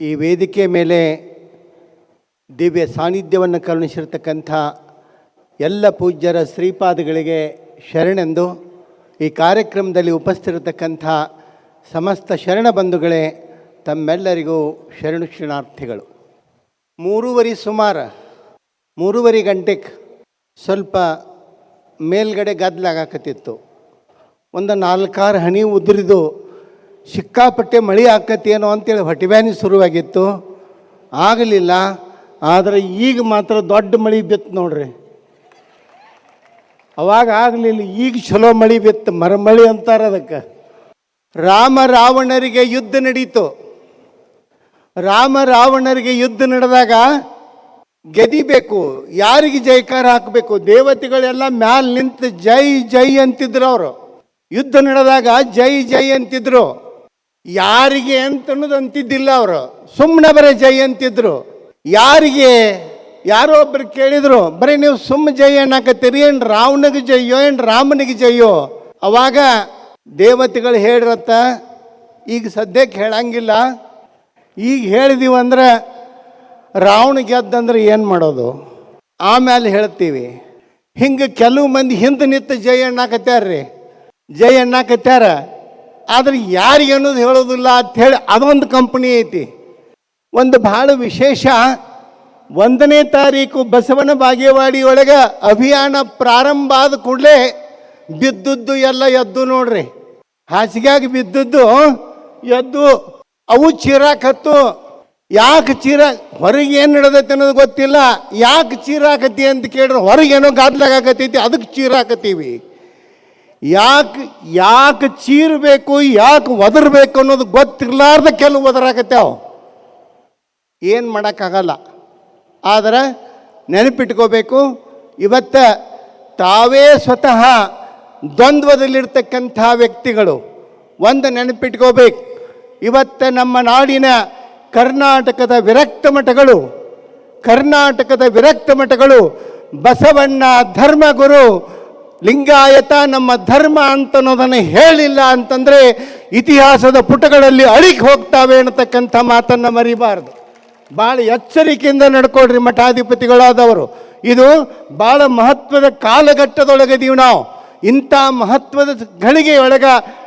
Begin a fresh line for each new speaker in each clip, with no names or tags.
ಈ ವೇದಿಕೆ ಮೇಲೆ ದಿವ್ಯ ಸಾನ್ನಿಧ್ಯವನ್ನು ಕರುಣಿಸಿರ್ತಕ್ಕಂಥ ಎಲ್ಲ ಪೂಜ್ಯರ ಶ್ರೀಪಾದಗಳಿಗೆ ಶರಣೆಂದು ಈ ಕಾರ್ಯಕ್ರಮದಲ್ಲಿ ಉಪಸ್ಥಿರತಕ್ಕಂಥ ಸಮಸ್ತ ಶರಣ ಬಂಧುಗಳೇ ತಮ್ಮೆಲ್ಲರಿಗೂ ಶರಣು ಶರಣಾರ್ಥಿಗಳು. ಮೂರುವರೆ ಸುಮಾರು, ಮೂರುವರೆ ಗಂಟೆಗೆ ಸ್ವಲ್ಪ ಮೇಲ್ಗಡೆ ಗದ್ದಲಾಗಕತ್ತಿತ್ತು. ಒಂದು ನಾಲ್ಕಾರು ಹನಿ ಉದುರಿದು ಸಿಕ್ಕಾಪಟ್ಟೆ ಮಳೆ ಆಕತ್ತೇನೋ ಅಂತೇಳಿ ಹೊಟ್ಟಿಬ್ಯಾನಿ ಶುರುವಾಗಿತ್ತು. ಆಗಲಿಲ್ಲ, ಆದರೆ ಈಗ ಮಾತ್ರ ದೊಡ್ಡ ಮಳೆ ಬಿತ್ತು ನೋಡ್ರಿ. ಅವಾಗ ಆಗಲಿಲ್ಲ, ಈಗ ಚಲೋ ಮಳೆ ಬಿತ್ತು, ಮರಮಳಿ ಅಂತಾರೆ ಅದಕ್ಕೆ. ರಾಮ ರಾವಣರಿಗೆ ಯುದ್ಧ ನಡೀತು. ರಾಮ ರಾವಣರಿಗೆ ಯುದ್ಧ ನಡೆದಾಗ ಗೆದಿಬೇಕು ಯಾರಿಗೆ ಜೈಕಾರ ಹಾಕಬೇಕು, ದೇವತೆಗಳೆಲ್ಲ ಮ್ಯಾಲ ನಿಂತು ಜೈ ಜೈ ಅಂತಿದ್ರು ಅವರು. ಯುದ್ಧ ನಡೆದಾಗ ಜೈ ಜೈ ಅಂತಿದ್ರು. ಯಾರಿಗೆ ಅಂತ ಅನ್ನೋದು ಅಂತಿದ್ದಿಲ್ಲ ಅವರು. ಸುಮ್ಮನೆ ಬರೀ ಜೈ ಅಂತಿದ್ರು. ಯಾರಿಗೆ? ಯಾರೋ ಒಬ್ರು ಕೇಳಿದ್ರು, ಬರೀ ನೀವು ಸುಮ್ಮ ಜೈ ಅನ್ನಕತ್ತೀರಿ, ಏನು ರಾವಣಿಗೆ ಜಯ್ಯೋ ಏನು ರಾಮನಿಗೆ ಜಯ್ಯೋ ಅವಾಗ ದೇವತೆಗಳು ಹೇಳಿರತ್ತ, ಈಗ ಸದ್ಯಕ್ಕೆ ಹೇಳಂಗಿಲ್ಲ. ಈಗ ಹೇಳಿದೀವಿ ಅಂದ್ರೆ ರಾವಣ ಗೆದ್ದಂದ್ರೆ ಏನು ಮಾಡೋದು? ಆಮೇಲೆ ಹೇಳ್ತೀವಿ. ಹಿಂಗೆ ಕೆಲವು ಮಂದಿ ಹಿಂದೆ ನಿಂತು ಜೈ ಅಣ್ಣಾಕತ್ಯಾರ್ರಿ ಜೈ ಅಣ್ಣಾಕತ್ಯಾರ ಆದ್ರೆ ಯಾರಿಗೆ ಅನ್ನೋದು ಹೇಳೋದಿಲ್ಲ ಅಂಥೇಳಿ ಅದೊಂದು ಕಂಪ್ನಿ ಐತಿ. ಒಂದು ಭಾಳ ವಿಶೇಷ. ಒಂದನೇ ತಾರೀಕು ಬಸವನ ಬಾಗೇವಾಡಿಯೊಳಗೆ ಅಭಿಯಾನ ಪ್ರಾರಂಭ ಆದ ಕೂಡಲೇ ಬಿದ್ದದ್ದು ಎಲ್ಲ ಎದ್ದು ನೋಡ್ರಿ. ಹಾಸಿಗೆಯಾಗಿ ಬಿದ್ದದ್ದು ಎದ್ದು ಅವು ಚೀರಾಕತ್ತು ಯಾಕೆ ಚೀರ ಹೊರಗೆ ಏನು ನಡೆದೈತೆ ಅನ್ನೋದು ಗೊತ್ತಿಲ್ಲ. ಯಾಕೆ ಚೀರಾಕತಿ ಅಂತ ಕೇಳಿದ್ರೆ ಹೊರಗೇನೋ ಗಾದ್ಲಾಗತ್ತೈತಿ ಅದಕ್ಕೆ ಚೀರಾಕತ್ತೀವಿ ಯಾಕೆ ಯಾಕೆ ಚೀರಬೇಕು, ಯಾಕೆ ಒದರಬೇಕು ಅನ್ನೋದು ಗೊತ್ತಿರ್ಲಾರ್ದ ಕೆಲವು ಒದರಾಕತ್ಯಾವ ಏನು ಮಾಡೋಕ್ಕಾಗಲ್ಲ. ಆದರೆ ನೆನಪಿಟ್ಕೋಬೇಕು, ಇವತ್ತ ತಾವೇ ಸ್ವತಃ ದ್ವಂದ್ವದಲ್ಲಿರ್ತಕ್ಕಂಥ ವ್ಯಕ್ತಿಗಳು. ಒಂದು ನೆನಪಿಟ್ಕೋಬೇಕು. ಇವತ್ತ ನಮ್ಮ ನಾಡಿನ ಕರ್ನಾಟಕದ ವಿರಕ್ತ ಮಠಗಳು, ಕರ್ನಾಟಕದ ವಿರಕ್ತ ಮಠಗಳು, ಬಸವಣ್ಣ ಧರ್ಮಗುರು ಲಿಂಗಾಯತ ನಮ್ಮ ಧರ್ಮ ಅಂತ ಅನ್ನೋದನ್ನು ಹೇಳಿಲ್ಲ ಅಂತಂದರೆ ಇತಿಹಾಸದ ಪುಟಗಳಲ್ಲಿ ಅಳಿಗೆ ಹೋಗ್ತಾವೆ ಅನ್ನತಕ್ಕಂಥ ಮಾತನ್ನು ಮರಿಬಾರದು. ಭಾಳ ಎಚ್ಚರಿಕೆಯಿಂದ ನಡ್ಕೊಳ್ರಿ ಮಠಾಧಿಪತಿಗಳಾದವರು. ಇದು ಭಾಳ ಮಹತ್ವದ ಕಾಲಘಟ್ಟದೊಳಗದೀವಿ ನಾವು. ಇಂಥ ಮಹತ್ವದ ಗಳಿಗೆಯೊಳಗ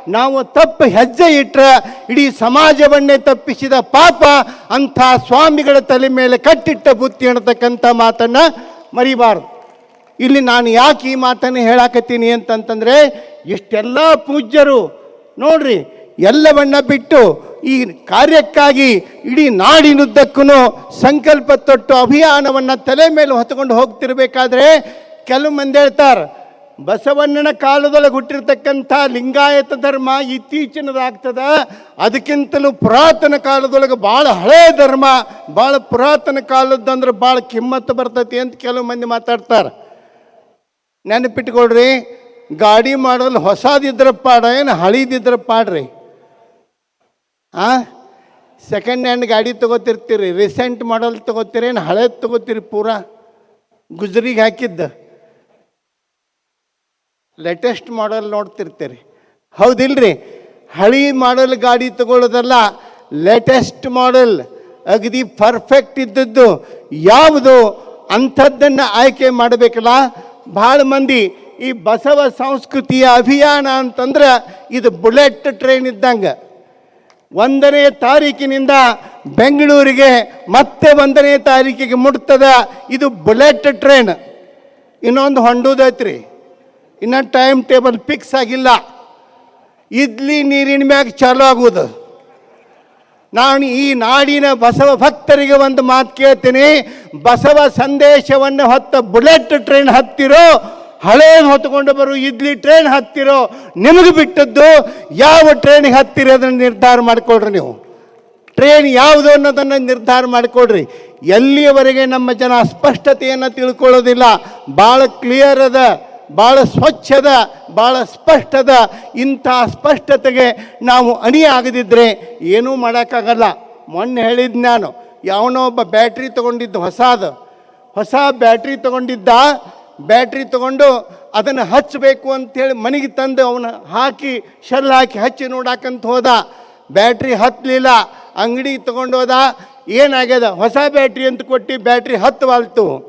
ನಾವು ತಪ್ಪು ಹೆಜ್ಜೆ ಇಟ್ಟರೆ ಇಡೀ ಸಮಾಜವನ್ನೇ ತಪ್ಪಿಸಿದ ಪಾಪ ಅಂಥ ಸ್ವಾಮಿಗಳ ತಲೆ ಮೇಲೆ ಕಟ್ಟಿಟ್ಟ ಬುತ್ತಿ ಅನ್ನತಕ್ಕಂಥ ಮಾತನ್ನು ಮರಿಬಾರ್ದು. ಇಲ್ಲಿ ನಾನು ಯಾಕೆ ಈ ಮಾತನ್ನು ಹೇಳಾಕತ್ತೀನಿ ಅಂತಂತಂದರೆ, ಇಷ್ಟೆಲ್ಲ ಪೂಜ್ಯರು, ನೋಡ್ರಿ, ಎಲ್ಲವನ್ನ ಬಿಟ್ಟು ಈ ಕಾರ್ಯಕ್ಕಾಗಿ ಇಡೀ ನಾಡಿನುದ್ದಕ್ಕೂ ಸಂಕಲ್ಪ ತೊಟ್ಟು ಅಭಿಯಾನವನ್ನು ತಲೆ ಮೇಲೆ ಹೊತ್ಕೊಂಡು ಹೋಗ್ತಿರ್ಬೇಕಾದ್ರೆ ಕೆಲವು ಮಂದಿ ಹೇಳ್ತಾರೆ, ಬಸವಣ್ಣನ ಕಾಲದೊಳಗೆ ಹುಟ್ಟಿರ್ತಕ್ಕಂಥ ಲಿಂಗಾಯತ ಧರ್ಮ ಇತ್ತೀಚಿನದಾಗ್ತದ, ಅದಕ್ಕಿಂತಲೂ ಪುರಾತನ ಕಾಲದೊಳಗೆ ಭಾಳ ಹಳೆಯ ಧರ್ಮ ಭಾಳ ಪುರಾತನ ಕಾಲದಂದ್ರೆ ಭಾಳ ಕಿಮ್ಮತ್ತು ಬರ್ತೈತಿ ಅಂತ ಕೆಲವು ಮಂದಿ ಮಾತಾಡ್ತಾರೆ. ನೆನಪಿಟ್ಕೊಳ್ರಿ, ಗಾಡಿ ಮಾಡಲು ಹೊಸದಿದ್ರ ಪಾಡ, ಏನು ಹಳಿದಿದ್ರ ಪಾಡ್ರಿ. ಆ? ಸೆಕೆಂಡ್ ಹ್ಯಾಂಡ್ ಗಾಡಿ ತೊಗೋತಿರ್ತೀರಿ ರೀಸೆಂಟ್ ಮಾಡಲ್ ತೊಗೋತೀರಿ, ಏನು ಹಳೆ ತೊಗೋತೀರಿ ಪೂರಾ? ಗುಜರಿಗೆ ಹಾಕಿದ್ದ. ಲೇಟೆಸ್ಟ್ ಮಾಡಲ್ ನೋಡ್ತಿರ್ತೀರಿ. ಹೌದಿಲ್ರಿ? ಹಳಿ ಮಾಡಲ್ ಗಾಡಿ ತಗೊಳ್ಳೋದಲ್ಲ ಲೇಟೆಸ್ಟ್ ಮಾಡಲ್ ಅಗದಿ ಪರ್ಫೆಕ್ಟ್ ಇದ್ದದ್ದು, ಯಾವುದು? ಅಂಥದ್ದನ್ನು ಆಯ್ಕೆ ಮಾಡಬೇಕಲ್ಲ? ಭಾಳ ಮಂದಿ ಈ ಬಸವ ಸಂಸ್ಕೃತಿಯ ಅಭಿಯಾನ ಅಂತಂದ್ರೆ ಇದು ಬುಲೆಟ್ ಟ್ರೈನ್ ಇದ್ದಂಗೆ. ಒಂದನೇ ತಾರೀಕಿನಿಂದ ಬೆಂಗಳೂರಿಗೆ ಮತ್ತೆ ಒಂದನೇ ತಾರೀಕಿಗೆ ಮುಟ್ತದ ಇದು ಬುಲೆಟ್ ಟ್ರೈನ್. ಇನ್ನೊಂದು ಹೊಂಡೋದೈತ್ರಿ. ಇನ್ನೊಂದು ಟೈಮ್ ಟೇಬಲ್ ಫಿಕ್ಸ್ ಆಗಿಲ್ಲ. ಇಡ್ಲಿ ನೀರಿನ ಮ್ಯಾಗ ಚಾಲೂ ಆಗುವುದು. ನಾನು ಈ ನಾಡಿನ ಬಸವ ಭಕ್ತರಿಗೆ ಒಂದು ಮಾತು ಕೇಳ್ತೀನಿ. ಬಸವ ಸಂದೇಶವನ್ನು ಹೊತ್ತ ಬುಲೆಟ್ ಟ್ರೈನ್ ಹತ್ತಿರೋ, ಹಳೇನು ಹೊತ್ಕೊಂಡು ಬರು ಇಡ್ಲಿ ಟ್ರೈನ್ ಹತ್ತಿರೋ, ನಿಮಗೆ ಬಿಟ್ಟದ್ದು ಯಾವ ಟ್ರೈನಿಗೆ ಹತ್ತಿರ ಅದನ್ನು ನಿರ್ಧಾರ ಮಾಡಿಕೊಡ್ರಿ ನೀವು. ಟ್ರೈನ್ ಯಾವುದು ಅನ್ನೋದನ್ನು ನಿರ್ಧಾರ ಮಾಡಿಕೊಡ್ರಿ ಎಲ್ಲಿಯವರೆಗೆ ನಮ್ಮ ಜನ ಸ್ಪಷ್ಟತೆಯನ್ನು ತಿಳ್ಕೊಳ್ಳೋದಿಲ್ಲ. ಭಾಳ ಕ್ಲಿಯರ್ ಅದ. ಭಾಳ ಸ್ವಚ್ಛದ ಭಾಳ ಸ್ಪಷ್ಟದ, ಇಂಥ ಸ್ಪಷ್ಟತೆಗೆ ನಾವು ಅಣಿ ಆಗದಿದ್ದರೆ ಏನೂ ಮಾಡೋಕ್ಕಾಗಲ್ಲ. ಮೊನ್ನೆ ಹೇಳಿದ್ದು ನಾನು, ಯಾವನೋ ಒಬ್ಬ ಬ್ಯಾಟ್ರಿ ತೊಗೊಂಡಿದ್ದು ಹೊಸಾದು, ಹೊಸ ಬ್ಯಾಟ್ರಿ ತೊಗೊಂಡಿದ್ದ, ಬ್ಯಾಟ್ರಿ ತೊಗೊಂಡು ಅದನ್ನು ಹಚ್ಚಬೇಕು ಅಂಥೇಳಿ ಮನೆಗೆ ತಂದು ಅವನು ಹಾಕಿ, ಶೆಲ್ ಹಾಕಿ ಹಚ್ಚಿ ನೋಡಾಕಂತ ಹೋದ. ಬ್ಯಾಟ್ರಿ ಹತ್ತಲಿಲ್ಲ ಅಂಗಡಿಗೆ ತೊಗೊಂಡೋದ, ಏನಾಗ್ಯದ, ಹೊಸ ಬ್ಯಾಟ್ರಿ ಅಂತ ಕೊಟ್ಟು ಬ್ಯಾಟ್ರಿ ಹತ್ತು ವಾಲ್ತು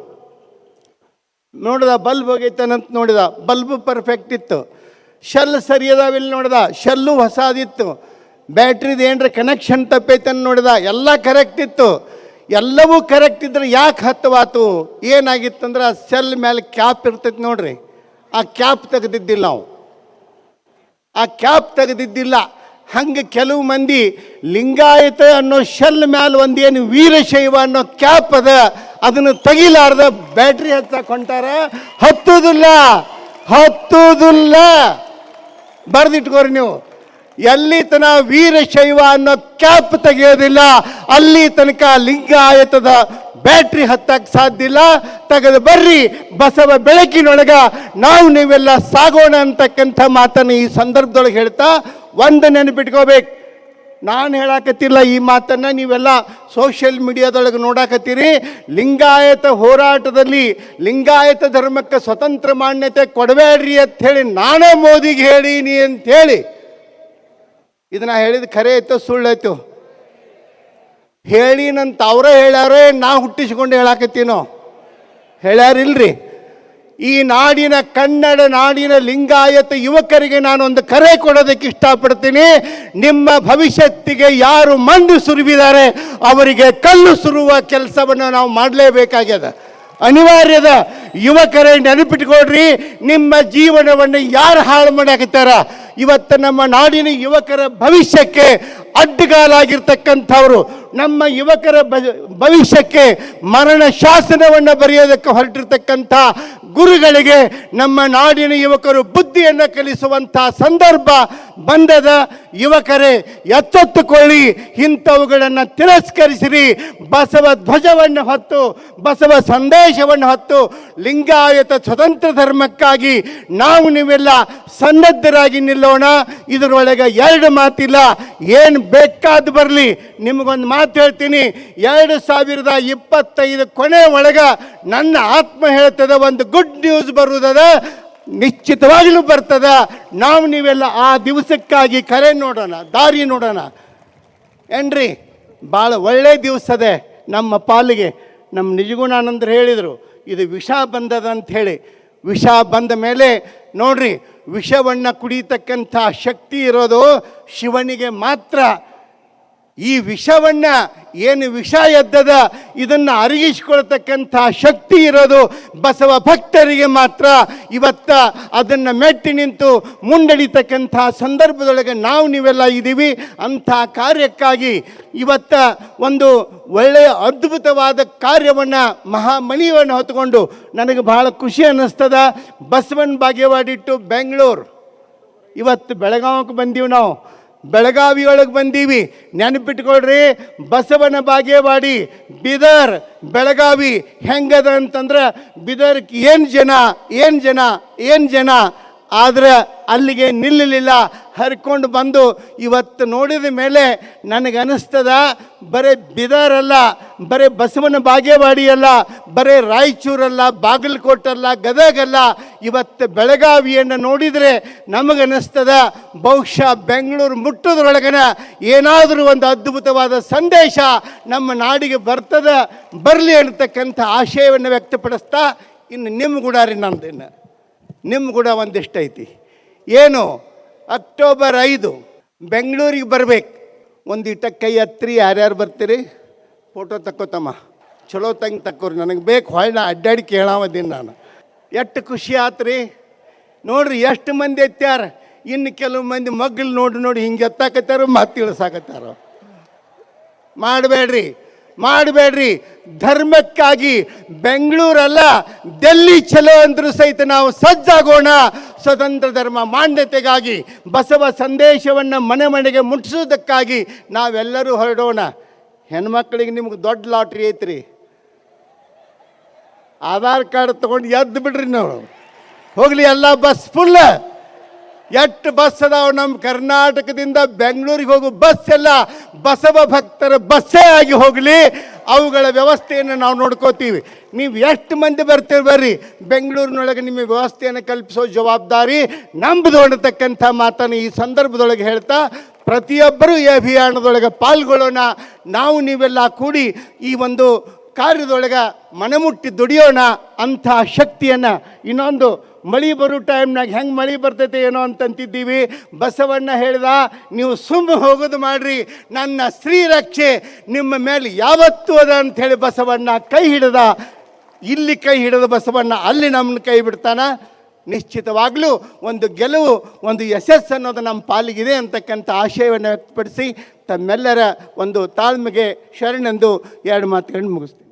ನೋಡಿದ ಬಲ್ಬ್ ಹೋಗೈತನಂತ ನೋಡಿದ, ಬಲ್ಬ್ ಪರ್ಫೆಕ್ಟ್ ಇತ್ತು. ಶೆಲ್ ಸರಿ ಅದಾವಿಲ್ಲ ನೋಡಿದ, ಶೆಲ್ಲು ಹೊಸದಿತ್ತು. ಬ್ಯಾಟ್ರಿದು ಏನರ ಕನೆಕ್ಷನ್ ತಪ್ಪೈತನ್ ನೋಡಿದ, ಎಲ್ಲ ಕರೆಕ್ಟ್ ಇತ್ತು. ಎಲ್ಲವೂ ಕರೆಕ್ಟ್ ಇದ್ರೆ ಯಾಕೆ ಹತ್ತವಾತು? ಏನಾಗಿತ್ತಂದ್ರೆ ಆ ಸೆಲ್ ಮೇಲೆ ಕ್ಯಾಪ್ ಇರ್ತೈತೆ ನೋಡ್ರಿ. ಆ ಕ್ಯಾಪ್ ತೆಗೆದಿದ್ದಿಲ್ಲ ನಾವು ಆ ಕ್ಯಾಪ್ ತೆಗೆದಿದ್ದಿಲ್ಲ. ಹಂಗೆ ಕೆಲವು ಮಂದಿ ಲಿಂಗಾಯತ ಅನ್ನೋ ಶೆಲ್ ಮ್ಯಾಲ ಒಂದೇನು ವೀರಶೈವ ಅನ್ನೋ ಕ್ಯಾಪ್ ಅದ, ಅದನ್ನು ತೆಗಿಲಾರ್ದ ಬ್ಯಾಟ್ರಿ ಹಚ್ಚಕ್ ಹೊಂಟಾರ ಹತ್ತುದಿಲ್ಲ ಹತ್ತುದಿಲ್ಲ. ಬರ್ದಿಟ್ಕೋರಿ ನೀವು. ಎಲ್ಲಿ ತನ ವೀರಶೈವ ಅನ್ನೋ ಕ್ಯಾಪ್ ತೆಗೆಯೋದಿಲ್ಲ, ಅಲ್ಲಿ ತನಕ ಲಿಂಗಾಯತದ ಬ್ಯಾಟ್ರಿ ಹತ್ತಕ್ಕೆ ಸಾಧ್ಯ ಇಲ್ಲ. ತೆಗೆದು ಬರ್ರಿ, ಬಸವ ಬೆಳಕಿನೊಳಗ ನಾವು ನೀವೆಲ್ಲ ಸಾಗೋಣ ಅಂತಕ್ಕಂಥ ಮಾತನ್ನು ಈ ಸಂದರ್ಭದೊಳಗೆ ಹೇಳ್ತಾ ಒಂದು ನೆನಪಿಟ್ಕೋಬೇಕು ನಾನು ಹೇಳಾಕತ್ತಿಲ್ಲ ಈ ಮಾತನ್ನು ನೀವೆಲ್ಲ ಸೋಷಿಯಲ್ ಮೀಡಿಯಾದೊಳಗೆ ನೋಡಾಕತ್ತೀರಿ. ಲಿಂಗಾಯತ ಹೋರಾಟದಲ್ಲಿ ಲಿಂಗಾಯತ ಧರ್ಮಕ್ಕೆ ಸ್ವತಂತ್ರ ಮಾನ್ಯತೆ ಕೊಡಬೇಡ್ರಿ ಅಂತ ಹೇಳಿ ನಾನೇ ಮೋದಿಗೆ ಹೇಳೀನಿ ಅಂಥೇಳಿ ಇದನ್ನ ಹೇಳಿದ ಖರೆ ಐತೋ ಹೇಳಿ ಹೇಳಿನಂತ ಅವರೇ ಹೇಳ್ಯಾರೇ ನಾ ಹುಟ್ಟಿಸ್ಕೊಂಡು ಹೇಳಾಕತ್ತೀನೋ? ಹೇಳ್ಯಾರಿಲ್ರಿ? ಈ ನಾಡಿನ ಕನ್ನಡ ನಾಡಿನ ಲಿಂಗಾಯತ ಯುವಕರಿಗೆ ನಾನೊಂದು ಕರೆ ಕೊಡೋದಕ್ಕೆ ಇಷ್ಟಪಡ್ತೀನಿ. ನಿಮ್ಮ ಭವಿಷ್ಯತ್ತಿಗೆ ಯಾರು ಮಂದು ಸುರಿವಿದ್ದಾರೆ, ಅವರಿಗೆ ಕಲ್ಲು ಸುರುವ ಕೆಲಸವನ್ನು ನಾವು ಮಾಡಲೇಬೇಕಾಗ್ಯದ. ಅನಿವಾರ್ಯದ, ಯುವಕರೇ ನೆನಪಿಟ್ಕೊಡ್ರಿ ನಿಮ್ಮ ಜೀವನವನ್ನು ಯಾರು ಹಾಳು ಮಾಡಾಕತ್ತಾರ? ಇವತ್ತು ನಮ್ಮ ನಾಡಿನ ಯುವಕರ ಭವಿಷ್ಯಕ್ಕೆ ಅಡ್ಡಗಾಲಾಗಿರ್ತಕ್ಕಂಥವ್ರು ನಮ್ಮ ಯುವಕರ ಭವಿಷ್ಯಕ್ಕೆ ಮರಣ ಶಾಸನವನ್ನು ಬರೆಯೋದಕ್ಕೆ ಹೊರಟಿರ್ತಕ್ಕಂಥ ಗುರುಗಳಿಗೆ ನಮ್ಮ ನಾಡಿನ ಯುವಕರು ಬುದ್ಧಿಯನ್ನು ಕಲಿಸುವಂಥ ಸಂದರ್ಭ ಬಂದದ ಯುವಕರೇ, ಎಚ್ಚೆತ್ತುಕೊಳ್ಳಿ. ಇಂಥವುಗಳನ್ನು ತಿರಸ್ಕರಿಸಿರಿ. ಬಸವ ಧ್ವಜವನ್ನು ಹೊತ್ತು, ಬಸವ ಸಂದೇಶವನ್ನು ಹೊತ್ತು ಲಿಂಗಾಯತ ಸ್ವತಂತ್ರ ಧರ್ಮಕ್ಕಾಗಿ ನಾವು ನೀವೆಲ್ಲ ಸನ್ನದ್ಧರಾಗಿ ನಿಲ್ಲೋಣ. ಇದರೊಳಗೆ ಎರಡು ಮಾತಿಲ್ಲ. ಏನು ಬೇಕಾದ ಬರಲಿ. ನಿಮಗೊಂದು ಮಾತು ಹೇಳ್ತೀನಿ. ಎರಡು ಸಾವಿರದ ಇಪ್ಪತ್ತೈದು ಕೊನೆ ಒಳಗೆ ನನ್ನ ಆತ್ಮ ಹೇಳ್ತದ, ಒಂದು ಗುಡ್ ನ್ಯೂಸ್ ಬರುವುದದ ನಿಶ್ಚಿತವಾಗಲೂ ಬರ್ತದ. ನಾವು ನೀವೆಲ್ಲ ಆ ದಿವಸಕ್ಕಾಗಿ ಕರೆ ನೋಡೋಣ, ದಾರಿ ನೋಡೋಣ. ಏನ್ರಿ? ಭಾಳ ಒಳ್ಳೆ ದಿವಸದೆ ನಮ್ಮ ಪಾಲಿಗೆ, ನಮ್ಮ ನಿಜಗುಣಾನಂದರು ಹೇಳಿದರು, ಇದು ವಿಷ ಬಂದದ ಅಂತ ಹೇಳಿ. ವಿಷ ಬಂದ ಮೇಲೆ ನೋಡ್ರಿ, ವಿಷವನ್ನು ಕುಡಿತಕ್ಕಂಥ ಶಕ್ತಿ ಇರೋದು ಶಿವನಿಗೆ ಮಾತ್ರ. ಈ ವಿಷವನ್ನ ಏನು ವಿಷ ಎದ್ದದ ಇದನ್ನು ಅರಗಿಸಿಕೊಳ್ತಕ್ಕಂಥ ಶಕ್ತಿ ಇರೋದು ಬಸವ ಭಕ್ತರಿಗೆ ಮಾತ್ರ. ಇವತ್ತ ಅದನ್ನು ಮೆಟ್ಟಿ ನಿಂತು ಮುಂದಡಿತಕ್ಕಂಥ ಸಂದರ್ಭದೊಳಗೆ ನಾವು ನೀವೆಲ್ಲ ಇದ್ದೀವಿ ಅಂಥ ಕಾರ್ಯಕ್ಕಾಗಿ ಇವತ್ತ ಒಂದು ಒಳ್ಳೆಯ ಅದ್ಭುತವಾದ ಕಾರ್ಯವನ್ನು ಮಹಾಮಣಿಯನ್ನು ಹೊತ್ತುಕೊಂಡು ನನಗೆ ಬಹಳ ಖುಷಿ ಅನ್ನಿಸ್ತದ. ಬಸವನ್ ಬಾಗೇವಾಡಿ ಟು ಬೆಂಗಳೂರು. ಇವತ್ತು ಬೆಳಗಾವಕ್ಕೆ ಬಂದೀವಿ ನಾವು. ಬೆಳಗಾವಿ ಒಳಗೆ ಬಂದೀವಿ. ನೆನಪಿಟ್ಕೊಳ್ರಿ, ಬಸವನ ಬಾಗೇವಾಡಿ, ಬೀದರ್, ಬೆಳಗಾವಿ ಹೆಂಗದ ಅಂತಂದ್ರೆ ಬಿದರ್ ಏನು ಜನ ಏನು ಜನ ಏನು ಜನ, ಆದರೆ ಅಲ್ಲಿಗೆ ನಿಲ್ಲಲಿಲ್ಲ. ಹರ್ಕೊಂಡು ಬಂದು ಇವತ್ತು ನೋಡಿದ ಮೇಲೆ ನನಗನ್ನಿಸ್ತದ ಬರೀ ಬಿದರಲ್ಲ ಬರೇ ಬಸವನ ಬಾಗೇವಾಡಿ ಅಲ್ಲ, ಬರೀ ರಾಯಚೂರಲ್ಲ ಬಾಗಲಕೋಟಲ್ಲ ಗದಗಲ್ಲ ಇವತ್ತು ಬೆಳಗಾವಿಯನ್ನು ನೋಡಿದರೆ ನಮಗನ್ನಿಸ್ತದ ಬಹುಶಃ ಬೆಂಗಳೂರು ಮುಟ್ಟೋದ್ರೊಳಗನ ಏನಾದರೂ ಒಂದು ಅದ್ಭುತವಾದ ಸಂದೇಶ ನಮ್ಮ ನಾಡಿಗೆ ಬರ್ತದ, ಬರಲಿ ಅನ್ನತಕ್ಕಂಥ ಆಶಯವನ್ನು ವ್ಯಕ್ತಪಡಿಸ್ತಾ ಇನ್ನು ನಿಮ್ಮ ಗುಡಾರಿ ನಮ್ದಿನ್ನು ನಿಮ್ಮ ಕೂಡ ಒಂದಿಷ್ಟು ಐತಿ. ಏನು? ಅಕ್ಟೋಬರ್ ಐದು, ಬೆಂಗಳೂರಿಗೆ ಬರ್ಬೇಕು. ಒಂದಿಟ ಕೈ ಹತ್ತಿರಿ ಯಾರ್ಯಾರು ಬರ್ತೀರಿ? ಫೋಟೋ ತಕ್ಕೋತಮ್ಮ. ಚಲೋ ತಂಗೆ ತಕ್ಕೋರಿ. ನನಗೆ ಬೇಕು ಹೊಳ್ಳ ಅಡ್ಡಾಡಿ ಕೇಳಾವದೀನಿ ನಾನು. ಎಷ್ಟು ಖುಷಿ ಆತ್ರಿ. ನೋಡ್ರಿ ಎಷ್ಟು ಮಂದಿ ಎತ್ತಾರ ಇನ್ನು ಕೆಲವು ಮಂದಿ ಮಗ್ಳು ನೋಡಿ ನೋಡಿ ಹಿಂಗೆ ಎತ್ತಾಕತ್ತಾರ, ಮತ್ತೆ ಇಳಿಸಾಕತ್ತಾರ. ಮಾಡಬೇಡ್ರಿ ಮಾಡಬೇಡ್ರಿ. ಧರ್ಮಕ್ಕಾಗಿ ಬೆಂಗಳೂರಲ್ಲ, ಡೆಲ್ಲಿ ಚಲೋ ಅಂದರೂ ಸಹಿತ ನಾವು ಸಜ್ಜಾಗೋಣ. ಸ್ವತಂತ್ರ ಧರ್ಮ ಮಾನ್ಯತೆಗಾಗಿ, ಬಸವ ಸಂದೇಶವನ್ನು ಮನೆ ಮನೆಗೆ ಮುಟ್ಟಿಸೋದಕ್ಕಾಗಿ ನಾವೆಲ್ಲರೂ ಹೊರಡೋಣ. ಹೆಣ್ಮಕ್ಳಿಗೆ ನಿಮ್ಗೆ ದೊಡ್ಡ ಲಾಟ್ರಿ ಐತ್ರಿ. ಆಧಾರ್ ಕಾರ್ಡ್ ತೊಗೊಂಡು ಎದ್ದು ಬಿಡ್ರಿ ನಾವು. ಹೋಗ್ಲಿ, ಎಲ್ಲ ಬಸ್ ಫುಲ್ ಎಷ್ಟು ಬಸ್ ಅದಾವೆ ನಮ್ಮ ಕರ್ನಾಟಕದಿಂದ ಬೆಂಗಳೂರಿಗೆ ಹೋಗೋ ಬಸ್ ಎಲ್ಲ ಬಸವ ಭಕ್ತರ ಬಸ್ಸೇ ಆಗಿ ಹೋಗಲಿ. ಅವುಗಳ ವ್ಯವಸ್ಥೆಯನ್ನು ನಾವು ನೋಡ್ಕೋತೀವಿ. ನೀವು ಎಷ್ಟು ಮಂದಿ ಬರ್ತೀವಿ ಬರ್ರಿ. ಬೆಂಗಳೂರಿನೊಳಗೆ ನಿಮಗೆ ವ್ಯವಸ್ಥೆಯನ್ನು ಕಲ್ಪಿಸೋ ಜವಾಬ್ದಾರಿ ನಮ್ಮದು ಅನ್ನತಕ್ಕಂಥ ಮಾತನ್ನು ಈ ಸಂದರ್ಭದೊಳಗೆ ಹೇಳ್ತಾ, ಪ್ರತಿಯೊಬ್ಬರೂ ಈ ಅಭಿಯಾನದೊಳಗೆ ಪಾಲ್ಗೊಳ್ಳೋಣ. ನಾವು ನೀವೆಲ್ಲ ಕೂಡಿ ಈ ಒಂದು ಕಾರ್ಯದೊಳಗೆ ಮನಮುಟ್ಟಿ ದುಡಿಯೋಣ ಅಂಥ ಶಕ್ತಿಯನ್ನು ಇನ್ನೊಂದು ಮಳೆ ಬರೋ ಟೈಮ್ನಾಗ ಹೆಂಗೆ ಮಳೆ ಬರ್ತೈತೆ ಏನೋ ಅಂತಂತಿದ್ದೀವಿ. ಬಸವಣ್ಣ ಹೇಳ್ದ, ನೀವು ಸುಮ್ಮ ಹೋಗೋದು ಮಾಡ್ರಿ. ನನ್ನ ಸ್ತ್ರೀರಕ್ಷೆ ನಿಮ್ಮ ಮೇಲೆ ಯಾವತ್ತೂ ಅದ ಅಂಥೇಳಿ ಬಸವಣ್ಣ ಕೈ ಹಿಡಿದ. ಇಲ್ಲಿ ಕೈ ಹಿಡಿದ ಬಸವಣ್ಣ, ಅಲ್ಲಿ ನಮ್ಮನ್ನ ಕೈ ಬಿಡ್ತಾನೆ. ನಿಶ್ಚಿತವಾಗಲೂ ಒಂದು ಗೆಲುವು, ಒಂದು ಯಶಸ್ಸು ಅನ್ನೋದು ನಮ್ಮ ಪಾಲಿಗಿದೆ ಅಂತಕ್ಕಂಥ ಆಶಯವನ್ನು ವ್ಯಕ್ತಪಡಿಸಿ ತಮ್ಮೆಲ್ಲರ ಒಂದು ತಾಳ್ಮೆಗೆ ಶರಣೆಂದು ಎರಡು ಮಾತುಗಳನ್ನು ಮುಗಿಸ್ತೀನಿ.